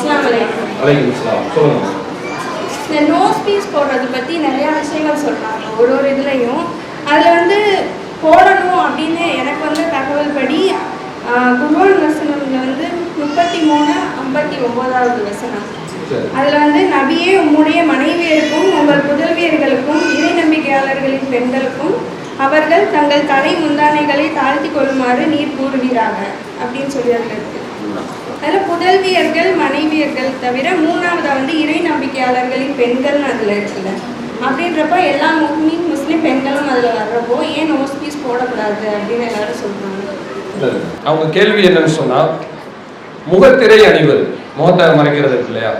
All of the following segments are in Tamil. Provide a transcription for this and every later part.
அலைக்கும். இஸ்லாம் சொல்லுங்க. இந்த நோஸ் பீஸ் போடுறது பற்றி நிறையா விஷயங்கள் சொல்கிறாங்க ஒரு ஒரு இதுலேயும். அதில் வந்து போடணும் அப்படின்னு எனக்கு வந்து தகவல் படி குருவான் வசனம்ல வந்து முப்பத்தி மூணு ஐம்பத்தி ஒம்போதாவது வசனம் அதில் வந்து நபியே உம்முடைய மனைவியருக்கும் உங்கள் புதல்வியர்களுக்கும் இறை நம்பிக்கையாளர்களின் பெண்களுக்கும் அவர்கள் தங்கள் தலை முந்தானைகளை தாழ்த்தி கொள்ளுமாறு நீர் கூறுவீராக அப்படின்னு சொல்லி அதில் இருக்கு. அதில் புதல்வியர்கள் மனைவியர்கள் தவிர மூணாவதாக வந்து இறை நம்பிக்கையாளர்களின் பெண்கள்னு அதில் இருக்குல்ல. அப்படின்றப்ப எல்லா முஸ்லீம் முஸ்லீம் பெண்களும் அதில் வர்றப்போ ஏன் நோஸ் பீஸ் போடக்கூடாது அப்படின்னு எல்லாரும் சொல்றாங்க. அவங்க கேள்வி என்னன்னு சொன்னா முகத்திரை அணிவது முகத்தை மறைக்கிறது இல்லையா?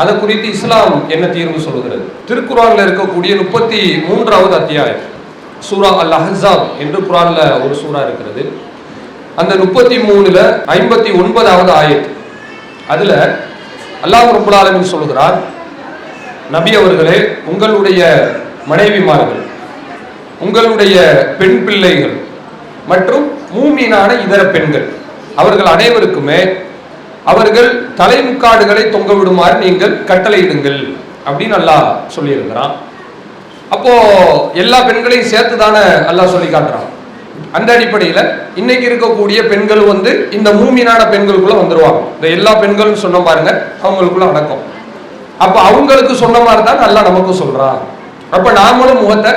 அதை குறித்து இஸ்லாம் என்ன தீர்வு சொல்லுகிறது? திருக்குறான்ல இருக்கக்கூடிய முப்பத்தி மூன்றாவது அத்தியாயம் சூரா அல் அஹாப் என்று குரானில் ஒரு சூரா இருக்கிறது. அந்த முப்பத்தி மூணுல ஐம்பத்தி ஒன்பதாவது ஆயத் அதுல அல்லாஹ் ரப்புல் ஆலமீன் சொல்கிறார் நபி அவர்களே உங்களுடைய மனைவிமார்கள் உங்களுடைய பெண் பிள்ளைகள் மற்றும் மூமீனான இதர பெண்கள் அவர்கள் அனைவருக்குமே அவர்கள் தலைமுக்காடுகளை தொங்க விடுமாறு நீங்கள் கட்டளையிடுங்கள் அப்படின்னு அல்லாஹ் சொல்லியிருக்கிறான். அப்போ எல்லா பெண்களையும் சேர்த்து தானே அல்லாஹ் சொல்லி காட்டுறான். அந்த அடிப்படையில் இன்னைக்கு இருக்கக்கூடிய பெண்கள் வந்து இந்த மூமினான பெண்களுக்குள்ள வந்துருவாங்க. இந்த எல்லா பெண்களும் சொன்ன பாருங்க அவங்களுக்குள்ள அடக்கம். அப்ப அவங்களுக்கு சொன்ன மாதிரி தான் நல்லா நமக்கும் சொல்றான். அப்ப நாமளும் முகத்தை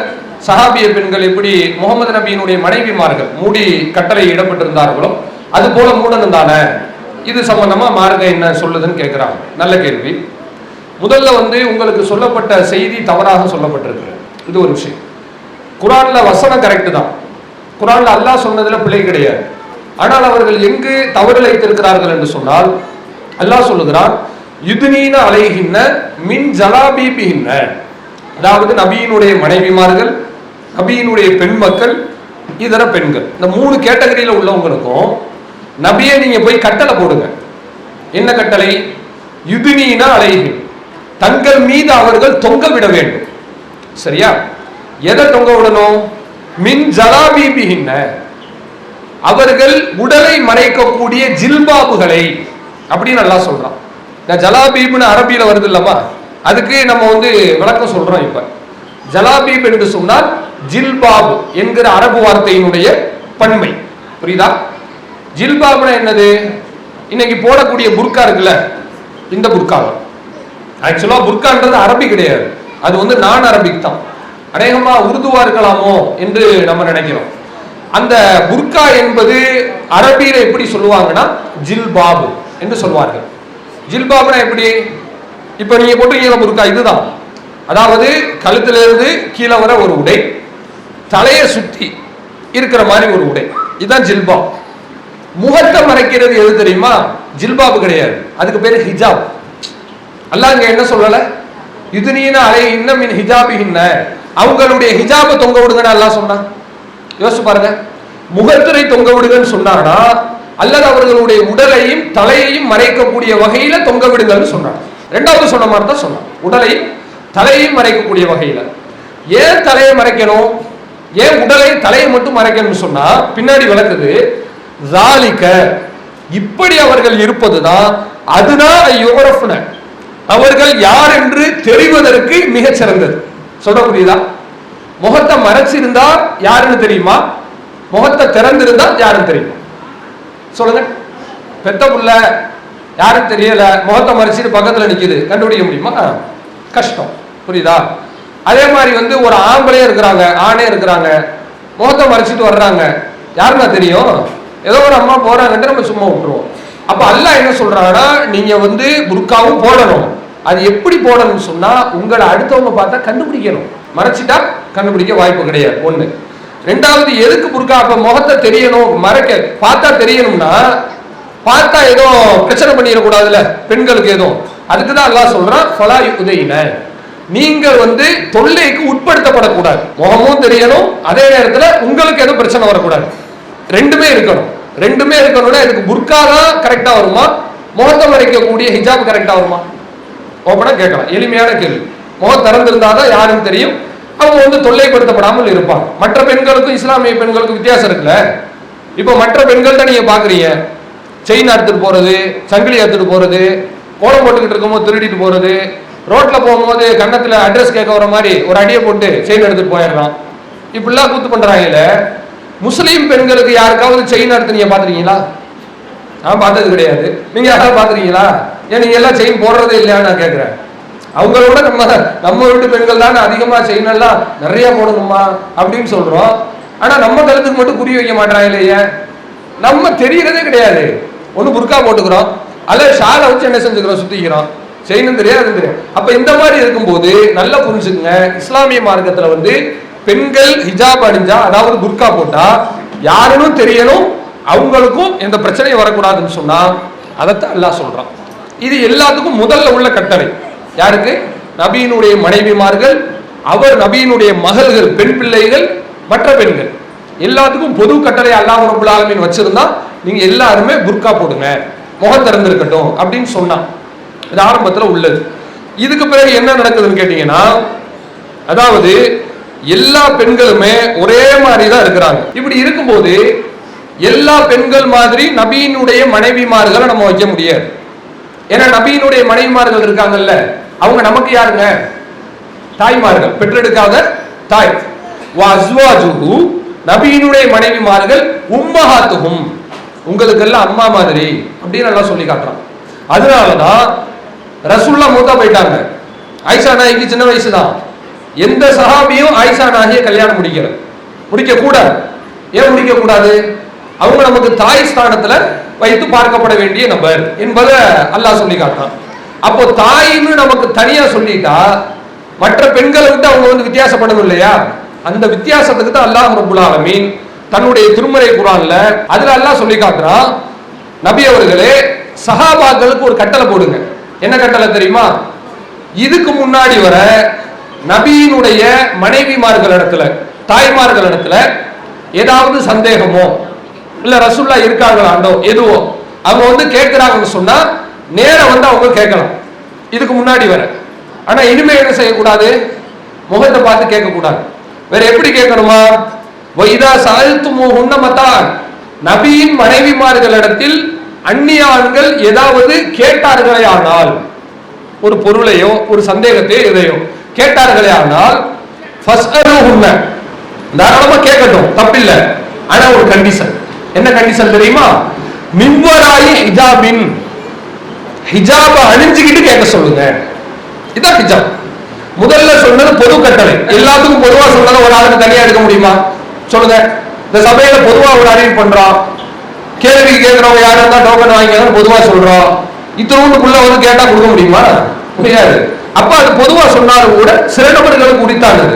சஹாபிய பெண்கள் எப்படி முகமது நபியினுடைய மனைவிமார்கள் மூடி கட்டளை இடப்பட்டிருந்தார்களோ அது போல மூடணும் தானே? இது சம்பந்தமா மார்க்கம் என்ன சொல்லுதுன்னு கேட்கிறாங்க நல்ல கேள்வி. முதல்ல வந்து உங்களுக்கு சொல்லப்பட்ட செய்தி தவறாக சொல்லப்பட்டிருக்கு. இது ஒரு விஷயம். குரான்ல வசனம் கரெக்டு தான். குரான்ல அல்லாஹ் சொன்னதுல பிழை கிடையாது. ஆனால் அவர்கள் எங்கு தவறு இழைத்திருக்கிறார்கள் என்று சொன்னால் அல்லாஹ் சொல்லுகிறான் யுதுனீன அலைகின்ன மின் ஜலாபீபிகின்ன அதாவது நபியினுடைய மனைவிமார்கள் நபியினுடைய பெண் மக்கள் இதர பெண்கள். இந்த மூணு கேட்டகரியில் உள்ளவங்களுக்கும் நபியை நீங்க போய் கட்டளை போடுங்க. என்ன கட்டளை? யுதுனீன அலைகின் தங்கள் மீது அவர்கள் தொங்க விட வேண்டும். சரியா? எதை தொங்க விடணும்? மின் ஜலாபீபிகின்ன. அவர்கள் உடலை மறைக்கக்கூடிய ஜில்பாபுகளை அப்படின்னு நல்லா சொல்றான். இந்த ஜலாபீப்னு அரபியில வருது இல்லவா அதுக்கு நம்ம வந்து விளக்கம் சொல்றோம் இப்ப. ஜலாபீப் என்று சொன்னால் ஜில்பாப் என்கிற அரபு வார்த்தையினுடைய பன்மை. புரியுதா? ஜில்பாப்னா என்னது? இன்னைக்கு போடக்கூடிய புர்கா இருக்குல்ல இந்த புர்காவை ஆக்சுவலா புர்கான்றது அரபி கிடையாது. அது வந்து நான் அரபிக் தான். அநேகமா உருதுவா இருக்கலாமோ என்று நம்ம நினைக்கிறோம். அந்த புர்கா என்பது அரபியில எப்படி சொல்லுவாங்கன்னா ஜில்பாபு என்று சொல்வார்கள். ஜில்பாபுனா எப்படி? இப்ப நீங்க போட்டிருக்கீங்க புர்கா இதுதான். அதாவது கழுத்திலிருந்து கீழே வர ஒரு உடை தலையை சுத்தி இருக்கிற மாதிரி ஒரு உடை. இதுதான் ஜில்பாப். முகத்தை மறைக்கிறது எது தெரியுமா? ஜில்பாபு கிடையாது. அதுக்கு பேரு ஹிஜாப். அல்லாஹ் இங்க என்ன சொல்லல? இதுனீன அலை இன்னும் ஹிஜாபி ஹிஜாபிஹின்ன. அவங்களுடைய ஹிஜாபை தொங்க விடுங்கன்னு அல்லாஹ் சொன்னான். யோசிச்சு பாருங்க. முகத்திரை தொங்க விடுங்கன்னு சொன்னானா அல்லது அவர்களுடைய உடலையும் தலையையும் மறைக்கக்கூடிய வகையில தொங்க விடுங்கன்னு சொன்னான் ரெண்டாவது சொன்ன மாதிரி தான் சொன்னான் உடலையும் தலையையும் மறைக்கக்கூடிய வகையில. ஏன் தலையை மறைக்கணும்? ஏன் உடலை தலையை மட்டும் மறைக்கணும்னு சொன்னா பின்னாடி விளக்குது ஜாலிக்க இப்படி அவர்கள் இருப்பதுதான் அதுதான் யுவரஃப்ன அவர்கள் யார் என்று தெரிவதற்கு மிகச் சிறந்தது சொல்லக்கூடியதா புரியுதா முகத்தை மறைச்சிருந்தா யாருன்னு தெரியுமா? முகத்தை திறந்திருந்தா யாருன்னு தெரியுமா? சொல்லுங்க. பெத்த புள்ள யாரும் தெரியல முகத்தை மறைச்சிட்டு பக்கத்துல நிக்குது. கண்டுபிடிக்க முடியுமா? கஷ்டம். புரியுதா? அதே மாதிரி வந்து ஒரு ஆம்பளையே இருக்கிறாங்க ஆணே இருக்கிறாங்க. முகத்தை மறைச்சிட்டு வர்றாங்க. யாருன்னா தெரியும்? ஏதோ ஒரு அம்மா போறாங்கன்ட்டு நம்ம சும்மா விட்டுருவோம். அப்ப அல்ல என்ன சொல்றாங்கன்னா நீங்க வந்து புர்காவும் போடணும். அது எப்படி போடணும்னு சொன்னா உங்களை அடுத்தவங்க பார்த்தா கண்டுபிடிக்கணும். மறைச்சிட்டா கண்டுபிடிக்க வாய்ப்பு கிடையாது. ஒண்ணு. ரெண்டாவது எதுக்கு புர்கா? அப்ப முகத்தை தெரியணும் மறைக்க. பார்த்தா தெரியணும்னா பார்த்தா ஏதோ பிரச்சனை பண்ணிடக்கூடாதுல்ல பெண்களுக்கு எதுவும் அதுக்கு தான் அல்லாஹ் சொல்றான் ஃபலா உதயின நீங்கள் வந்து தொல்லைக்கு உட்படுத்தப்படக்கூடாது. முகமும் தெரியணும் அதே நேரத்துல உங்களுக்கு எதுவும் பிரச்சனை வரக்கூடாது. ரெண்டுமே இருக்கணும். ரெண்டுமே இருக்கணும்னா இதுக்கு புர்கா தான் கரெக்டா வருமா? முகத்தை மறைக்கக்கூடிய ஹிஜாப் கரெக்டா வருமா? ஓப்பனாக கேட்கலாம். எளிமையான கேள்வி. முகம் திறந்திருந்தாதான் யாருன்னு தெரியும். அவங்க வந்து தொல்லைப்படுத்தப்படாமல் இருப்பாங்க. மற்ற பெண்களுக்கும் இஸ்லாமிய பெண்களுக்கும் வித்தியாசம் இருக்குல்ல? இப்போ மற்ற பெண்கள்கிட்ட நீங்க பாக்குறீங்க செயின் எடுத்துட்டு போறது சங்கிலி எடுத்துட்டு போறது கோலம் போட்டுக்கிட்டு இருக்கும்போது திருடிட்டு போறது ரோட்ல போகும்போது கன்னத்துல அட்ரஸ் கேட்க வர மாதிரி ஒரு அடியை போட்டு செயின் எடுத்துட்டு போயிடுறான் இப்படிலாம் கூத்து பண்றாங்கல்ல முஸ்லீம் பெண்களுக்கு யாருக்காவது செயின் எடுத்து நீங்க பாத்துருக்கீங்களா நான் பார்த்தது கிடையாது. நீங்க யாராவது பாத்துருக்கீங்களா ஏன் நீங்க எல்லாம் செயின் போடுறதே இல்லையான்னு நான் கேட்கிறேன். அவங்களோட நம்ம நம்ம வீட்டு பெண்கள் தானே அதிகமா செயின் எல்லாம் நிறைய போடணுமா அப்படின்னு சொல்றோம். ஆனா நம்ம கழுத்துக்கு மட்டும் குறி வைக்க மாட்டாங்க இல்லையே. நம்ம தெரியறதே கிடையாது. ஒண்ணு புர்கா போட்டுக்கிறோம். அல்லது ஷாலை வச்சு என்ன செஞ்சுக்கிறோம்? சுத்திக்கிறோம். செய்யணும் தெரியாது தெரியும் அப்போ அப்ப இந்த மாதிரி இருக்கும்போது நல்லா புரிஞ்சுக்குங்க. இஸ்லாமிய மார்க்கத்துல வந்து பெண்கள் ஹிஜாப் அணிஞ்சா அதாவது புர்கா போட்டா யாருன்னு தெரியணும் அவங்களுக்கும் எந்த பிரச்சனையும் வரக்கூடாதுன்னு சொன்னா அதைத்தான் அல்லாஹ் சொல்றான். இது எல்லாத்துக்கும் முதல்ல உள்ள கட்டளை. யாருக்கு? நபியினுடைய மனைவிமார்கள் அவர் நபியினுடைய மகள்கள் பெண் பிள்ளைகள் மற்ற பெண்கள். எல்லாத்துக்கும் பொது கட்டளை அல்லாஹ் ரபுல் ஆலமீன் வச்சிருந்தா நீங்க எல்லாருமே புர்கா போடுங்க முகம் திறந்திருக்கட்டும் அப்படின்னு சொன்னான். இது ஆரம்பத்துல உள்ளது. இதுக்கு பிறகு என்ன நடக்குதுன்னு கேட்டீங்கன்னா அதாவது எல்லா பெண்களுமே ஒரே மாதிரி தான் இருக்கிறாங்க. இப்படி இருக்கும்போது எல்லா பெண்கள் மாதிரி நபியினுடைய மனைவிமார்களை நம்ம வைக்க முடியாது. ஏன்னா நபியினுடைய மனைவிமார்கள் இருக்காங்கல்ல அவங்க நமக்கு யாருங்க? தாய்மார்கள். பெற்றெடுக்காத தாய். வாஸ்வாஜுஹு நபியினுடைய மனைவிமார்கள் உம்மஹாத்துகும் உங்களுக்கு எல்லாம் அம்மா மாதிரி அப்படின்னு நல்லா சொல்லி காட்டுறான். அதனாலதான் ரசுல்லா மூத்தா போயிட்டாங்க. ஆயிஷா நாய்க்கு சின்ன வயசு தான் எந்த சஹாபியும் ஆயிஷா நாகிய கல்யாணம் முடிக்கல. முடிக்க கூடாது ஏன் முடிக்க கூடாது அவங்க நமக்கு தாய் ஸ்தானத்துல வைத்து பார்க்கப்பட வேண்டிய நபர் என்பதை அல்லாஹ் சொல்லி காட்டான் அப்போ தாயின்னு நமக்கு தனியா சொல்லிட்டா மற்ற பெண்களை விட்டு அவங்க வந்து வித்தியாசப்படணும் இல்லையா? அந்த வித்தியாசத்துக்கு தான் அல்லாஹ் ரபுல் ஆலமீன் தன்னுடைய திருமறை குரான்ல அதுல அல்லாஹ் சொல்லி காட்டுறான் நபி அவர்களே சஹாபாக்களுக்கு ஒரு கட்டளை போடுங்க. என்ன கட்டளை தெரியுமா? இதுக்கு முன்னாடி வர நபியினுடைய மனைவிமார்கள் இடத்துல தாய்மார்கள் இடத்துல ஏதாவது சந்தேகமோ இல்ல ரசுல்லா இருக்காங்களாண்டோ எதுவோ. அவங்க வந்து கேட்கிறாங்கன்னு சொன்னா நேரம் வந்து அவங்க கேட்கலாம். இதுக்கு முன்னாடி வர ஆனா இனிமே என்ன செய்யக்கூடாது? முகத்தை பார்த்து கேட்கக்கூடாது. வேற எப்படி கேட்கணுமா? வைதா சாதித்து உன்னமத்தான் நபியின் மனைவிமார்களிடத்தில் அந்நிய ஆண்கள் ஏதாவது கேட்டார்களே ஆனால் ஒரு பொருளையோ ஒரு சந்தேகத்தையோ எதையோ கேட்டார்களே ஆனால் உண்மை தாராளமா கேட்கட்டும் தப்பில்லை. ஆனா ஒரு கண்டிஷன் என்ன கண்டிஷன் தெரியுமா? மிவ்வராயி ஹிஜாபின். ஹிஜாப அணிஞ்சுக்கிட்டு கேட்க சொல்லுங்க. இதான் ஹிஜாப். முதல்ல சொன்னது பொது கட்டளை. எல்லாத்துக்கும் பொதுவா சொன்னதை ஒரு ஆளுக்கு தனியா எடுக்க முடியுமா? சொல்லுங்க. இந்த சபையில பொதுவா ஒரு அறிவு பண்றோம் கேள்வி கேட்கிறவங்க யாரும் இருந்தா டோக்கன் வாங்கிக்கணும் பொதுவா சொல்றோம் இத்தனோண்டுக்குள்ள வந்து கேட்டா கொடுக்க முடியுமா? முடியாது. அப்ப அது பொதுவா சொன்னாலும் கூட சில நபர்களுக்கு உரித்தானது.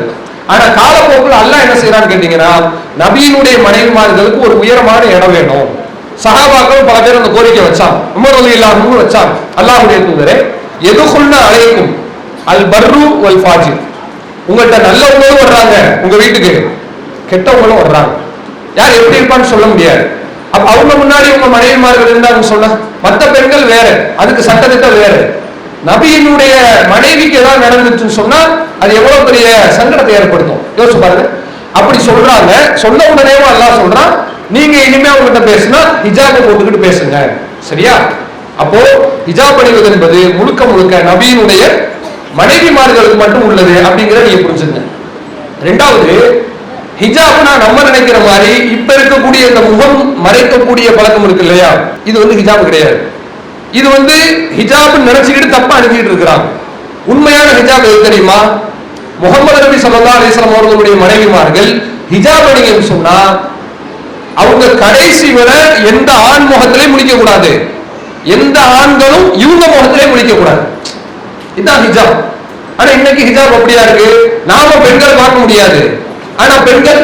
ஆனா காலப்போக்கில் அல்லாஹ் என்ன செய்யறான்னு கேட்டீங்கன்னா நபியினுடைய மனைவிமார்களுக்கு ஒரு உயரமான இடம் வேணும். சகாபாக்கள் பல பேர் அந்த கோரிக்கை வச்சாங்க. உமர் அலி இல்லாமல் வச்சாங்க. அல்லாஹுடைய தூதரே எதுக்குள்ள அழைக்கும் அல் பர்ரு வல் ஃபாஜிர் உங்கள்கிட்ட நல்லவங்களும் வர்றாங்க உங்க வீட்டுக்கு. கெட்டவங்களும் வர்றாங்க. யார் எப்படி இருப்பான்னு சொல்ல முடியாது. அப்ப அவங்க முன்னாடி உங்க மனைவிமார்கள் இருந்தாங்கன்னு சொன்னா மற்ற பெண்கள் வேற. அதுக்கு சட்டத்திட்டம் வேற. நபியினுடைய மனைவிக்கு ஏதாவது நடந்துச்சுன்னு சொன்னா அது எவ்வளவு பெரிய சங்கடத்தை ஏற்படுத்தும்? யோசிச்சு பாருங்க. அப்படி சொல்றாங்க. சொன்ன உடனேவா எல்லாம் சொல்றான் நீங்க இனிமே அவங்ககிட்ட பேசுனா ஹிஜாபை போட்டுக்கிட்டு பேசுங்க. சரியா? அப்போ ஹிஜாப் அணிவது என்பது முழுக்க முழுக்க நபியினுடைய மனைவிமார்களுக்கு மட்டும் உள்ளது அப்படிங்கிறத நீங்க புரிஞ்சுங்க ரெண்டாவது ஹிஜாப்னா நம்ம நினைக்கிற மாதிரி இப்ப இருக்கக்கூடிய இந்த முகம் மறைக்கக்கூடிய பழக்கம் இருக்கு இல்லையா? இது வந்து ஹிஜாப் கிடையாது. இது வந்து ஹிஜாப் நினைச்சுக்கிட்டு தப்பா அணுகிட்டு இருக்கிறாங்க உண்மையான ஹிஜாப் எது தெரியுமா? முகமது நபி சல்லா அலிஸ்லாம் அவர்களுடைய மனைவிமார்கள் ஹிஜாப் அணிங்கன்னு சொன்னா அவங்க கடைசி வரை எந்த ஆண் முகத்திலையும் முடிக்க கூடாது எந்த ஆண்களும் இவங்க முகத்திலே முடிக்க கூடாது இதுதான் ஹிஜாப். ஆனா இன்னைக்கு ஹிஜாப் அப்படியா இருக்கு? நாம பெண்கள் பார்க்க முடியாது. ஆனா பெண்கள்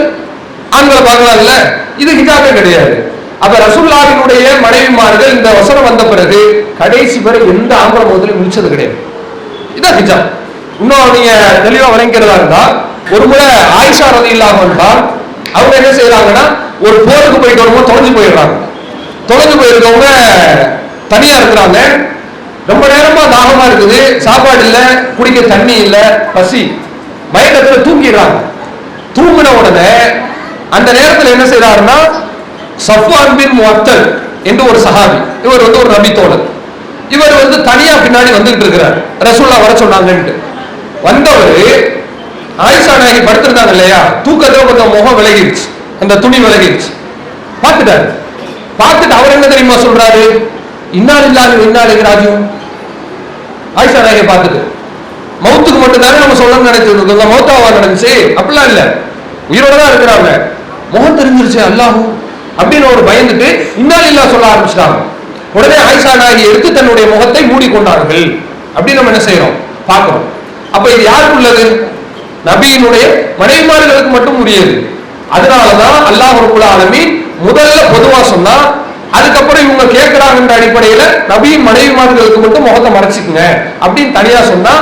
ஆண்களை பார்க்கலாம்ல? இது ஹிஜாபே கிடையாது. அப்ப ரசுல்லாவினுடைய மனைவிமார்கள் இந்த வசனம் வந்த பிறகு கடைசி வரை எந்த ஆங்கில முகத்திலையும் முடிச்சது கிடையாது. இதான் ஹிஜாப். இன்னும் நீங்க தெளிவா விளங்கிறதா இருந்தா ஒரு முறை ஆயிஷா ரதி இல்லாம அவங்க என்ன செய்யறாங்கன்னா ஒரு போருக்கு போயிட்டு வரும்போது தொலைஞ்சு போயிடுறாங்க. தொலைஞ்சு போயிருக்கவங்க தனியா இருக்கிறாங்க. ரொம்ப நேரமா தாகமா இருக்குது. சாப்பாடு இல்ல குடிக்க தண்ணி இல்ல பசி. மயக்கத்துல தூங்கிடுறாங்க. தூங்கின உடனே அந்த நேரத்துல என்ன செய்யறாருன்னா சஃப்வான் பின் முத்தல் என்று ஒரு சஹாபி. இவர் வந்து ஒரு நபி தோழர். இவர் வந்து தனியா பின்னாடி வந்துகிட்டு இருக்கிறார். ரசூல்லா வர சொன்னாங்கன்ட்டு. வந்தவர் ஆயிஷா நாயகி படுத்திருந்தாங்க இல்லையா? தூக்கத்துல கொஞ்சம் முகம் விலகிடுச்சு அந்த துணி விலகிருச்சு. பார்த்துட்டாரு. பார்த்துட்டு அவர் என்ன தெரியுமா சொல்றாரு? இன்னால் இல்லாத இன்னால் ராஜ்யம்? ஆயிஷா நாயகி பார்த்துட்டு. மௌத்துக்கு மட்டும் தானே நம்ம சொல்லணும்னு நினைச்சிட்டு மௌத்தாவா நடந்துச்சு. அப்படிலாம் இல்லை. உயிரோட தான் இருக்கிறாங்க. முகம் தெரிஞ்சிருச்சு. அல்லாஹும் அப்படின்னு ஒரு பயந்துட்டு இன்னால் இல்லா சொல்ல ஆரம்பிச்சிட்டாங்க. உடனே ஆயிஷா நாயகி எடுத்து தன்னுடைய முகத்தை மூடிக்கொண்டார்கள். அப்படின்னு நம்ம என்ன செய்யறோம் பார்க்கிறோம். அப்ப இது யாருக்கு உள்ளது? நபியினுடைய மனைவிமார்களுக்கு மட்டும் உரியது. அதனாலதான் அல்லாஹ் ரபுல் ஆலமீன் முதல்ல பொதுவா சொன்னா அதுக்கப்புறம் இவங்க கேட்கிறாங்கன்ற அடிப்படையில நபியின் மனைவிமார்களுக்கு மட்டும் முகத்தை மறைச்சிக்குங்க. அப்படின்னு தனியா சொன்னா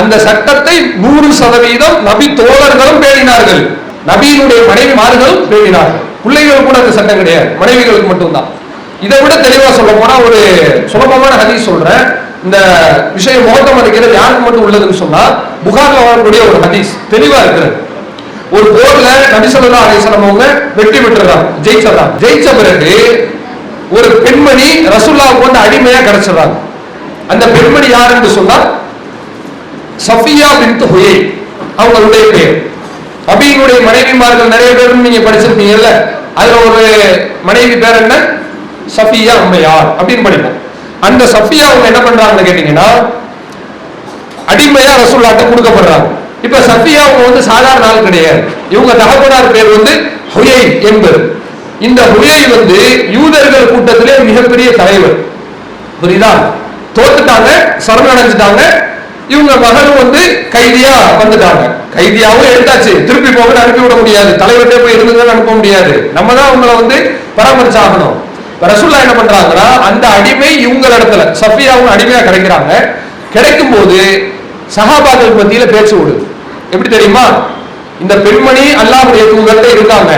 அந்த சட்டத்தை நூறு சதவீதம் நபி தோழர்களும் பேணினார்கள். நபியினுடைய மனைவிமார்களும் பேணினார்கள். பிள்ளைகள் கூட அந்த சட்டம் கிடையாது. மனைவிகளுக்கு மட்டும்தான். இதை விட தெளிவா சொல்ல போனா ஒரு சுலபமான ஹதீஸ் சொல்றேன். இந்த விஷயம் முகத்தம் அடிக்கிறது யாருக்கு மட்டும் உள்ளதுன்னு சொன்னா புகார்ல வரக்கூடிய ஒரு ஹதீஸ். தெளிவா இருக்கிறது ஒரு போர்ல நபிசல்லா அலிசலம் அவங்க வெற்றி பெற்றுறாங்க ஜெயிச்சிடறாங்க ஜெயிச்ச பிறகு ஒரு பெண்மணி ரசுல்லாவுக்கு வந்து அடிமையா கிடைச்சிடறாங்க அந்த பெண்மணி யாருன்னு சொன்னா சஃபியா பின் ஹுயை அவங்களுடைய பேர் அபியினுடைய மனைவிமார்கள் நிறைய பேர் நீங்க படிச்சிருப்பீங்கல்ல? அதுல ஒரு மனைவி பேர் என்ன? சஃபியா அம்மையார் அப்படின்னு படிப்போம். அந்த சஃபியா அவங்க என்ன பண்றாங்கன்னு கேட்டீங்கன்னா அடிமையா ரசூல்லாட்ட கொடுக்கப்படுறாங்க. இப்ப சஃபியா அவங்க வந்து சாதாரண ஆள் கிடையாது. இவங்க தகப்பனார் பேர் வந்து ஹுயை என்பது இந்த ஹுயை வந்து யூதர்கள் கூட்டத்திலே மிகப்பெரிய தலைவர். புரியுதா? தோத்துட்டாங்க சரணடைஞ்சிட்டாங்க. இவங்க மகனும் வந்து கைதியா வந்துட்டாங்க. கைதியாகவும் எடுத்தாச்சு. திருப்பி போக அனுப்பி விட முடியாது. தலைவர்கிட்ட போய் இருந்துங்க அனுப்ப முடியாது. நம்ம தான் அவங்கள வந்து பராமரிச்சாகணும். ரசுல்லா என்ன பண்றாங்கன்னா அந்த அடிமை இவங்க இடத்துல சஃபியாவும் அடிமையா கிடைக்கிறாங்க கிடைக்கும் போது சஹாபாக்கள் மத்தியில பேச்சு விடுது எப்படி தெரியுமா? இந்த பெண்மணி அல்லாவுடைய தூதர்கிட்ட இருக்காங்க.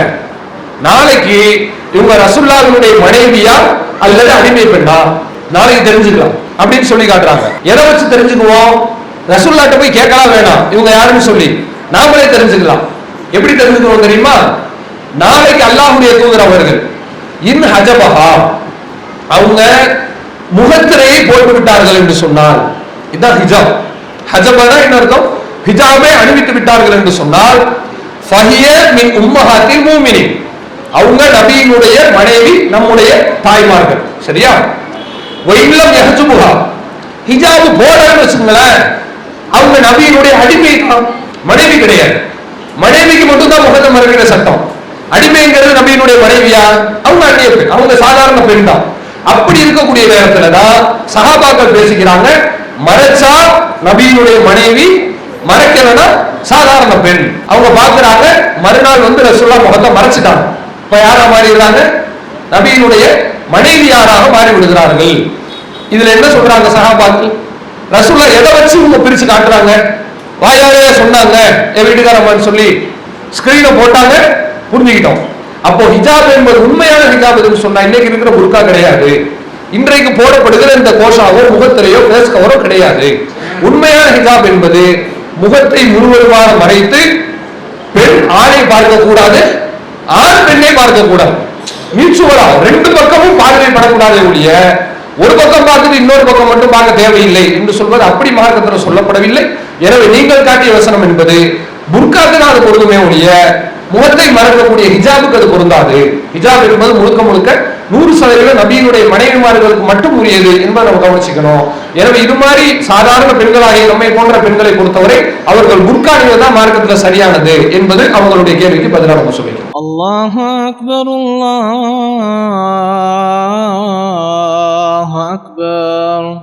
நாளைக்கு இவங்க ரசுல்லாவினுடைய மனைவியா அல்லது அடிமை பெண்ணா? நாளைக்கு தெரிஞ்சுக்கலாம். அப்படின்னு சொல்லி காட்டுறாங்க. எதை வச்சு தெரிஞ்சுக்குவோம்? ரசுல்லாட்ட போய் கேட்கலாம் வேணாம். இவங்க யாருன்னு சொல்லி நாமளே தெரிஞ்சுக்கலாம். எப்படி தெரிஞ்சுக்கிறோம் தெரியுமா? நாளைக்கு அல்லாஹுடைய தூதர் அவர்கள் இன் ஹஜபஹா அவங்க முகத்திரையை போட்டு விட்டார்கள் என்று சொன்னால் இதுதான் ஹிஜாப். ஹஜபனா என்ன அர்த்தம்? ஹிஜாபை அணிவித்து விட்டார்கள் என்று சொன்னால் ஃபஹிய மின் உம்மஹாத்தில் மூமினி. அவங்க நபியினுடைய மனைவி நம்முடைய தாய்மார்கள். சரியா? ஒயில்லம் யஹஜுபுஹா. ஹிஜாபு போடன்னு வச்சுங்களேன் அவங்க நபியினுடைய அடிமை மனைவி கிடையாது. மனைவிக்கு மட்டும்தான் முகத்தை மறைக்கிற சட்டம். அடிமைங்கிறது நபியினுடைய மனைவியா அவங்க அந்நிய பெண். அவங்க சாதாரண பெண் தான். அப்படி இருக்கக்கூடிய நேரத்துல தான் சகாபாக்கள் பேசிக்கிறாங்க மறைச்சா நபியினுடைய மனைவி மறைக்கலனா சாதாரண பெண். அவங்க பாக்குறாங்க மறுநாள் வந்து ரசூல்லா முகத்தை மறைச்சிட்டாங்க. இப்ப யாரா மாறிடுறாங்க? நபியினுடைய மனைவியாராக மாறி விடுகிறார்கள் இதுல என்ன சொல்றாங்க சகாபாக்கள் ரசூல்லா எதை வச்சு இவங்க பிரிச்சு காட்டுறாங்க? வாயாலே சொன்னாங்க என் வீட்டுக்காரம்மான்னு சொல்லி ஸ்கிரீனை போட்டாங்க புரிஞ்சுக்கிட்டோம். அப்போ ஹிஜாப் என்பது உண்மையான ஹிஜாப் எதுன்னு சொன்னா இன்னைக்கு இருக்கிற புர்கா கிடையாது. இன்றைக்கு போடப்படுகிற இந்த கோஷாவோ முகத்திலேயோ ஃபேஸ் கவரோ கிடையாது. உண்மையான ஹிஜாப் என்பது முகத்தை முழுவதுமாக மறைத்து பெண் ஆணை பார்க்கக்கூடாது ஆண் பெண்ணை பார்க்கக்கூடாது. மியூச்சுவலா ரெண்டு பக்கமும் பார்வை படக்கூடாது ஒழிய ஒரு பக்கம் பார்த்துட்டு இன்னொரு பக்கம் மட்டும் பார்க்க தேவையில்லை என்று சொல்வது அப்படி மார்க்கத்தில் சொல்லப்படவில்லை. எனவே நீங்கள் காட்டிய வசனம் என்பது புர்காக்கு அது பொருந்துமே உடைய முகத்தை மறக்கக்கூடிய ஹிஜாபுக்கு அது பொருந்தாது. ஹிஜாப் என்பது முழுக்க முழுக்க நூறு சதவீதம் நபியினுடைய மனைவிமார்களுக்கு மட்டும் உரியது என்பதை நம்ம கவனிச்சுக்கணும். எனவே இது மாதிரி சாதாரண பெண்களாகிய நம்மை போன்ற பெண்களை பொறுத்தவரை அவர்கள் குர்கானிவது தான் மார்க்கத்தில் சரியானது என்பது அவங்களுடைய கேள்விக்கு பதிலாக நம்ம அல்லாஹ் அக்பர் الله أكبر.